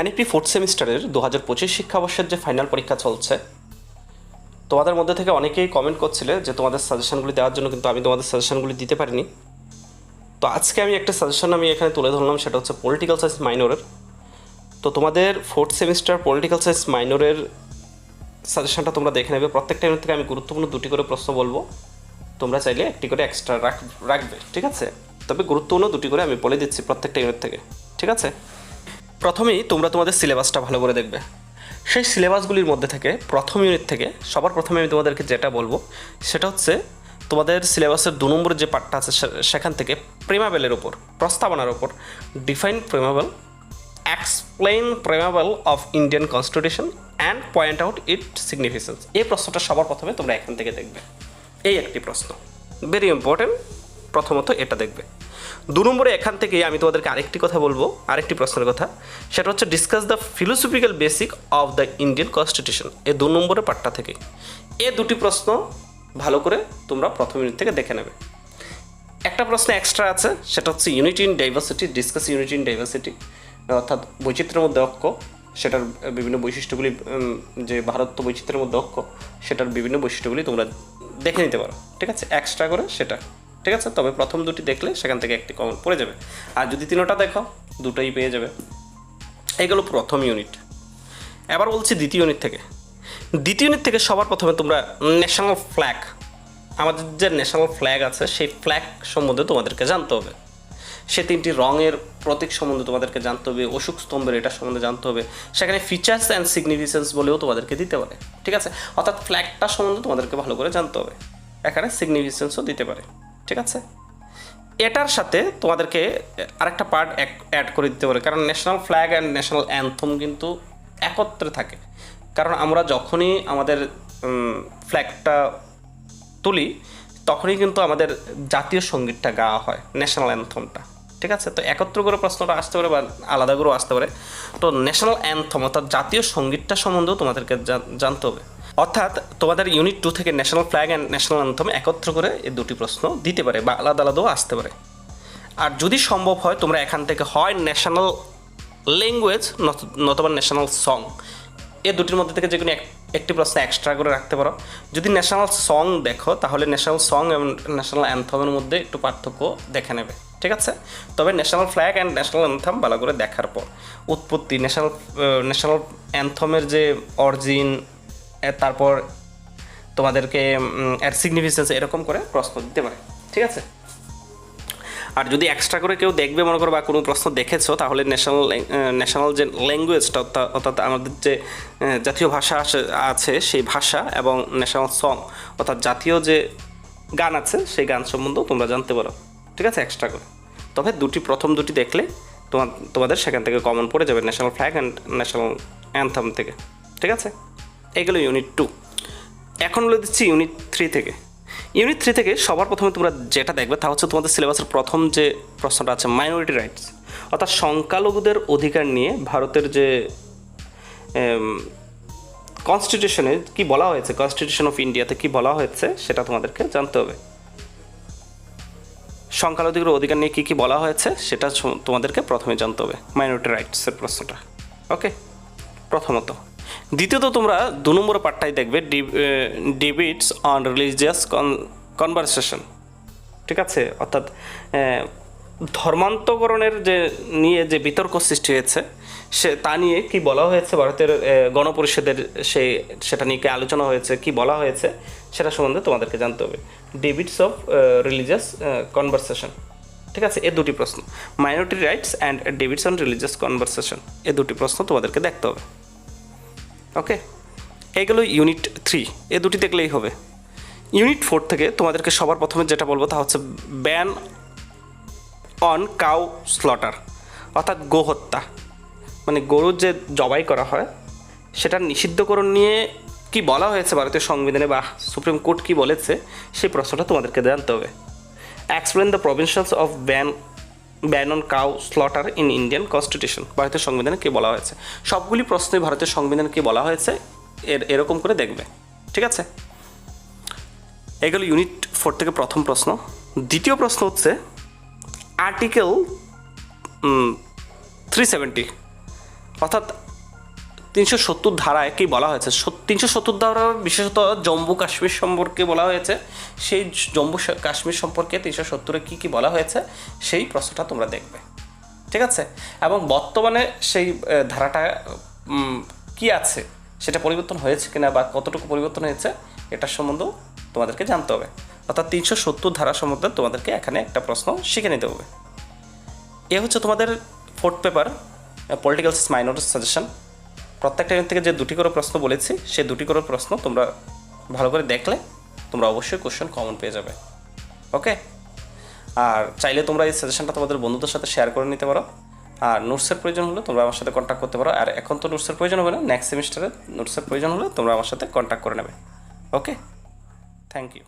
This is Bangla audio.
এনইপি ফোর্থ সেমিস্টারের দু হাজার পঁচিশ শিক্ষাবর্ষের যে ফাইনাল পরীক্ষা চলছে, তোমাদের মধ্যে থেকে অনেকেই কমেন্ট করছিলে যে তোমাদের সাজেশনগুলি দেওয়ার জন্য কিন্তু আমি তোমাদের সাজেশনগুলি দিতে পারিনি। তো আজকে আমি একটা সাজেশন আমি এখানে তুলে ধরলাম, সেটা হচ্ছে পলিটিক্যাল সায়েন্স মাইনরের তো তোমাদের ফোর্থ সেমিস্টার পলিটিক্যাল সায়েন্স মাইনরের সাজেশনটা তোমরা দেখে নেবে। প্রত্যেকটা ইউনিট থেকে আমি গুরুত্বপূর্ণ দুটি করে প্রশ্ন বলব। তোমরা চাইলে একটি করে এক্সট্রা রাখ, রাখবে, ঠিক আছে? তবে গুরুত্বপূর্ণ দুটি করে আমি বলে দিচ্ছি প্রত্যেকটা ইউনিট থেকে, ঠিক আছে? প্রথমেই তোমরা তোমাদের সিলেবাসটা ভালো করে দেখবে। সেই সিলেবাসগুলির মধ্যে থেকে প্রথম ইউনিট থেকে সবার প্রথমে আমি তোমাদেরকে যেটা বলব, সেটা হচ্ছে তোমাদের সিলেবাসের দু নম্বরের যে পার্টটা আছে সেখান থেকে প্রেমাবেলের ওপর প্রস্তাবনার ওপর define preamble explain preamble of Indian constitution and point out it significance এই প্রশ্নটা সবার প্রথমে তোমরা এখান থেকে দেখবে। এই একটি প্রশ্ন। ভেরি ইম্পর্টেন্ট প্রথমত এটা দেখবে। দু নম্বরে এখান থেকেই আমি তোমাদেরকে আরেকটি কথা বলব, আরেকটি প্রশ্নের কথা। সেটা হচ্ছে discuss the philosophical basic of the Indian constitution এ দু নম্বরের পার্টটা থেকে এ দুটি প্রশ্ন ভালো করে তোমরা প্রথম ইউনিট থেকে দেখে নেবে। একটা প্রশ্ন এক্সট্রা আছে, সেটা হচ্ছে unity in diversity discuss unity in diversity অর্থাৎ বৈচিত্র্যের মধ্যে ঐক্য সেটার বিভিন্ন বৈশিষ্ট্যগুলি যে ভারত বৈচিত্র্যের মধ্যে ঐক্য সেটার বিভিন্ন বৈশিষ্ট্যগুলি তোমরা দেখে নিতে পারো। ঠিক আছে? এক্সট্রা করে সেটা। ঠিক আছে? তবে প্রথম দুটি দেখলে সেখান থেকে একটি কমন পড়ে যাবে। আর যদি তিনোটা দেখো, দুটোই পেয়ে যাবে। এগুলো প্রথম ইউনিট এবার বলছি দ্বিতীয় ইউনিট থেকে। দ্বিতীয় ইউনিট থেকে সবার প্রথমে তোমরা ন্যাশনাল ফ্ল্যাগ আমাদের যে ন্যাশনাল ফ্ল্যাগ আছে, সেই ফ্ল্যাগ সম্বন্ধে তোমাদেরকে জানতে হবে। সে তিনটি রঙের প্রতীক সম্বন্ধে তোমাদেরকে জানতে হবে অশোক স্তম্ভের এটা সম্বন্ধে জানতে হবে। সেখানে ফিচার্স অ্যান্ড সিগনিফিকেন্স বলেও তোমাদেরকে দিতে পারে। ঠিক আছে? অর্থাৎ ফ্ল্যাগটা সম্বন্ধে তোমাদেরকে ভালো করে জানতে হবে। এখানে সিগনিফিকেন্সও দিতে পারে। ঠিক আছে? এটার সাথে তোমাদেরকে আরেকটা পার্ট অ্যাড করে দিতে পারে কারণ national flag and national anthem কিন্তু একত্রে থাকে। কারণ আমরা যখনই আমাদের ফ্ল্যাগটা তুলি, তখনই কিন্তু আমাদের জাতীয় সঙ্গীতটা গাওয়া হয় ন্যাশনাল অ্যান্থমটা ঠিক আছে? তো একত্র করে প্রশ্নটা আসতে পারে বা আলাদা করেও আসতে পারে। তো ন্যাশনাল অ্যান্থম অর্থাৎ জাতীয় সঙ্গীতটা সম্বন্ধেও তোমাদেরকে জানতে হবে। অর্থাৎ তোমাদের ইউনিট টু থেকে national flag and national anthem একত্র করে এই দুটি প্রশ্ন দিতে পারে বা আলাদা আলাদাও আসতে পারে। আর যদি সম্ভব হয় তোমরা এখান থেকে হয় ন্যাশনাল ল্যাঙ্গুয়েজ নতুবা ন্যাশনাল সং এ দুটির মধ্যে থেকে যে কোনো এক- একটি প্রশ্ন এক্সট্রা করে রাখতে পারো। যদি ন্যাশনাল সং দেখো, তাহলে ন্যাশনাল সং এবং ন্যাশনাল অ্যান্থমের মধ্যে একটু পার্থক্য দেখে নেবে। ঠিক আছে? তবে national flag and national anthem ভালো করে দেখার পর। উৎপত্তি ন্যাশনাল ন্যাশনাল অ্যান্থমের যে অরিজিন তারপর তোমাদেরকে এর সিগনিফিকেন্স এরকম করে প্রশ্ন দিতে পারে। ঠিক আছে? আর যদি এক্সট্রা করে কেউ দেখবে, মনে করো, বা কোনো প্রশ্ন দেখেছ, তাহলে ন্যাশনাল ন্যাশনাল যে ল্যাঙ্গুয়েজটা অর্থাৎ আমাদের যে জাতীয় ভাষা আছে- সেই ভাষা এবং ন্যাশনাল সং অর্থাৎ জাতীয় যে গান আছে, সেই গান সম্বন্ধেও তোমরা জানতে পারো। ঠিক আছে? এক্সট্রা করে। তবে দুটি, প্রথম দুটি দেখলে তোমার তোমাদের সেখান থেকে কমন পড়ে যাবে national flag and national anthem থেকে। ঠিক আছে? এগুলো ইউনিট টু এখন বলে দিচ্ছি ইউনিট থ্রি থেকে। ইউনিট থ্রি থেকে সবার প্রথমে তোমরা যেটা দেখবে তা হচ্ছে তোমাদের সিলেবাসের প্রথম যে প্রশ্নটা আছে মাইনরিটি রাইটস অর্থাৎ সংখ্যালঘুদের অধিকার নিয়ে ভারতের যে কনস্টিটিউশনে কি বলা হয়েছে কনস্টিটিউশন অফ ইন্ডিয়াতে কি বলা হয়েছে, সেটা তোমাদেরকে জানতে হবে। সংখ্যালঘুদের অধিকার নিয়ে কী কী বলা হয়েছে, সেটা তোমাদেরকে প্রথমে জানতে হবে মাইনরিটি রাইটসের প্রশ্নটা। ওকে প্রথমত। দ্বিতীয়ত তোমরা দু নম্বর পার্টটাই দেখবে ডিবিটস অন রিলিজিয়াস কনভারসেশন ঠিক আছে? অর্থাৎ ধর্মান্তকরণের যে, নিয়ে যে বিতর্ক সৃষ্টি হয়েছে, সে, তা নিয়ে কি বলা হয়েছে? ভারতের গণপরিষদের সেই সেটা নিয়ে কি আলোচনা হয়েছে, কি বলা হয়েছে? সেটা সম্বন্ধে তোমাদেরকে জানতে হবে। ডিবিটস অফ রিলিজিয়াস কনভারসেশন ঠিক আছে? এ দুটি প্রশ্ন। Minority rights and debates on religious conversation এ দুটি প্রশ্ন তোমাদেরকে দেখতে হবে। ওকে এইগুলো ইউনিট থ্রি এ দুটি দেখলেই হবে। ইউনিট ফোর থেকে তোমাদেরকে সবার প্রথমে যেটা বলব তা হচ্ছে ব্যান অন কাউ স্লটার অর্থাৎ গো হত্যা মানে গরুর যে জবাই করা হয় সেটার নিষিদ্ধকরণ নিয়ে কি বলা হয়েছে ভারতীয় সংবিধানে বা সুপ্রিম কোর্ট কি বলেছে, সেই প্রশ্নটা তোমাদেরকে জানতে হবে। Explain the provisions of ban ban on cow slaughter in Indian constitution ভারতের সংবিধানে কে বলা হয়েছে? সবগুলি প্রশ্নে ভারতের সংবিধানে কে বলা হয়েছে? এর, এরকম করে দেখবে। ঠিক আছে? এগুলো ইউনিট ফোর থেকে প্রথম প্রশ্ন। দ্বিতীয় প্রশ্ন হচ্ছে আর্টিকেল থ্রি সেভেন্টি অর্থাৎ তিনশো সত্তর ধারায় কি বলা হয়েছে। তিনশো সত্তর ধারা বিশেষত জম্মু কাশ্মীর সম্পর্কে বলা হয়েছে। সেই জম্মু কাশ্মীর সম্পর্কে তিনশো সত্তরে কী কী বলা হয়েছে, সেই প্রশ্নটা তোমরা দেখবে। ঠিক আছে? এবং বর্তমানে সেই ধারাটা কি আছে, সেটা পরিবর্তন হয়েছে কিনা বা কতটুকু পরিবর্তন হয়েছে এটার সম্বন্ধেও তোমাদেরকে জানতে হবে। অর্থাৎ তিনশো সত্তর ধারা সম্বন্ধে তোমাদেরকে এখানে একটা প্রশ্ন শিখে নিতে হবে। এ হচ্ছে তোমাদের fourth paper political minor suggestion প্রত্যেকটা থেকে যে দুটি করে প্রশ্ন বলেছি, সেই দুটি করে প্রশ্ন তোমরা ভালো করে দেখলে তোমরা অবশ্যই কোশ্চেন কমন পেয়ে যাবে। ওকে আর চাইলে তোমরা এই সাজেশনটা তোমাদের বন্ধুদের সাথে শেয়ার করে নিতে পারো। আর নোটসের প্রয়োজন হলে তোমরা আমার সাথে কন্ট্যাক্ট করতে পারো। আর এখন তো নোটসের প্রয়োজন হবে না নেক্সট সেমিস্টারে নোটসের প্রয়োজন হলে তোমরা আমার সাথে কন্ট্যাক্ট করে নেবে। Okay thank you